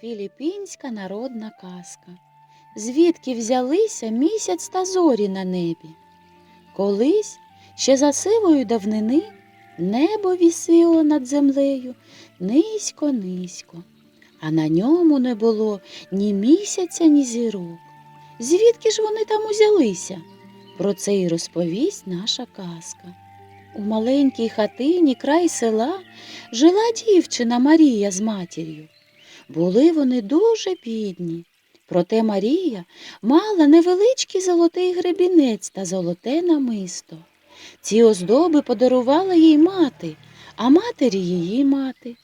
Філіппінська народна казка. Звідки взялися місяць та зорі на небі? Колись, ще за сивої давнини, небо вісило над землею низько низько, а на ньому не було ні місяця, ні зірок. Звідки ж вони там узялися? Про це й розповість наша казка. У маленькій хатині край села жила дівчина Марія з матір'ю. Були вони дуже бідні. Проте Марія мала невеличкий золотий гребінець та золоте намисто. Ці оздоби подарувала їй мати, а матері її мати.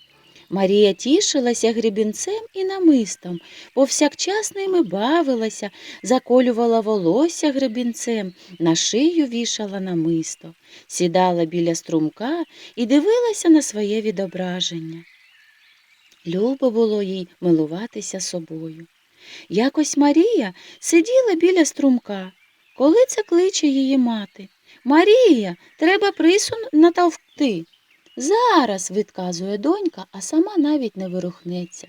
Марія тішилася гребінцем і намистом, повсякчас ними бавилася, заколювала волосся гребінцем, на шию вішала намисто, сідала біля струмка і дивилася на своє відображення. Любо було їй милуватися собою. Якось Марія сиділа біля струмка. Коли це кличе її мати. Марія, треба присун натовкти. Зараз, відказує донька, а сама навіть не вирухнеться.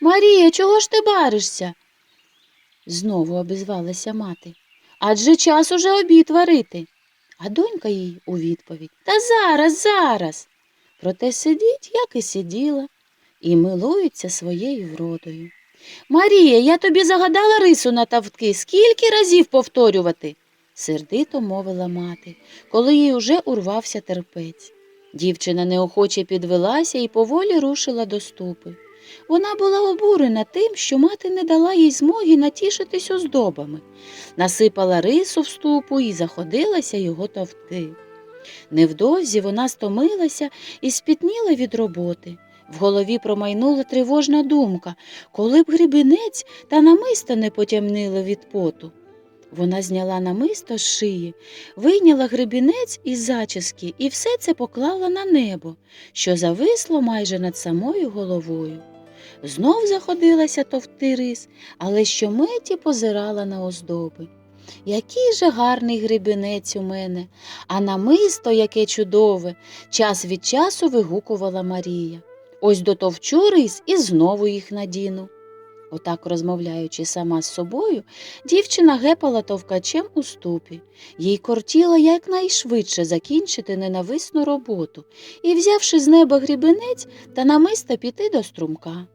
Марія, чого ж ти баришся? Знову обізвалася мати. Адже час уже обід варити. А донька їй у відповідь Та зараз, зараз. Проте сидіть, як і сиділа, і милується своєю вродою. Марія, я тобі загадала рису на тавтки, скільки разів повторювати? сердито мовила мати, коли їй уже урвався терпець. Дівчина неохоче підвелася і поволі рушила до ступи. Вона була обурена тим, що мати не дала їй змоги натішитись оздобами, насипала рису в ступу і заходилася його товкти. Невдовзі вона стомилася і спітніла від роботи. В голові промайнула тривожна думка, коли б грибінець та намисто не потямнили від поту. Вона зняла намисто з шиї, вийняла гребінець із зачіски і все це поклала на небо, що зависло майже над самою головою. Знов заходилася товти рис, але щомиті позирала на оздоби. Який же гарний гребінець у мене, а намисто яке чудове, час від часу вигукувала Марія. Ось дотовчу рис і знову їх надіну. Отак, розмовляючи сама з собою, дівчина гепала товкачем у ступі. Їй кортіло якнайшвидше закінчити ненависну роботу і, взявши з неба грібенець та намисто піти до струмка.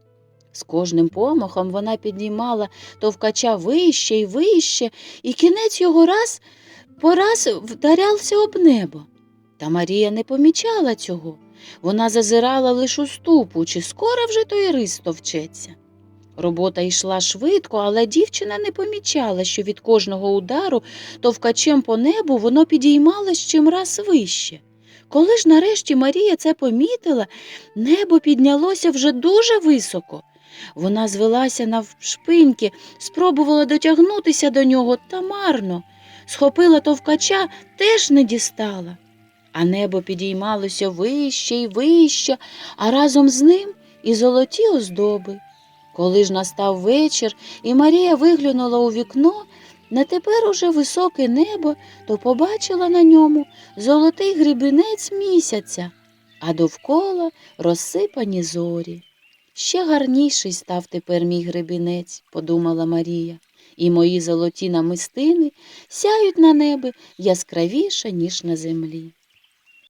З кожним помахом вона піднімала товкача вище й вище, і кінець його раз по раз вдарявся об небо. Та Марія не помічала цього. Вона зазирала лише у ступу, чи скоро вже той рис товчеться. Робота йшла швидко, але дівчина не помічала, що від кожного удару товкачем по небу воно підіймалось чимраз вище. Коли ж нарешті Марія це помітила, небо піднялося вже дуже високо. Вона звелася навшпиньки, спробувала дотягнутися до нього та марно. Схопила товкача, теж не дістала. А небо підіймалося вище й вище, а разом з ним і золоті оздоби. Коли ж настав вечір, і Марія виглянула у вікно на тепер уже високе небо, то побачила на ньому золотий грибінець місяця, а довкола розсипані зорі. Ще гарніший став тепер мій гребінець, подумала Марія, і мої золоті намистини сяють на небі яскравіше, ніж на землі.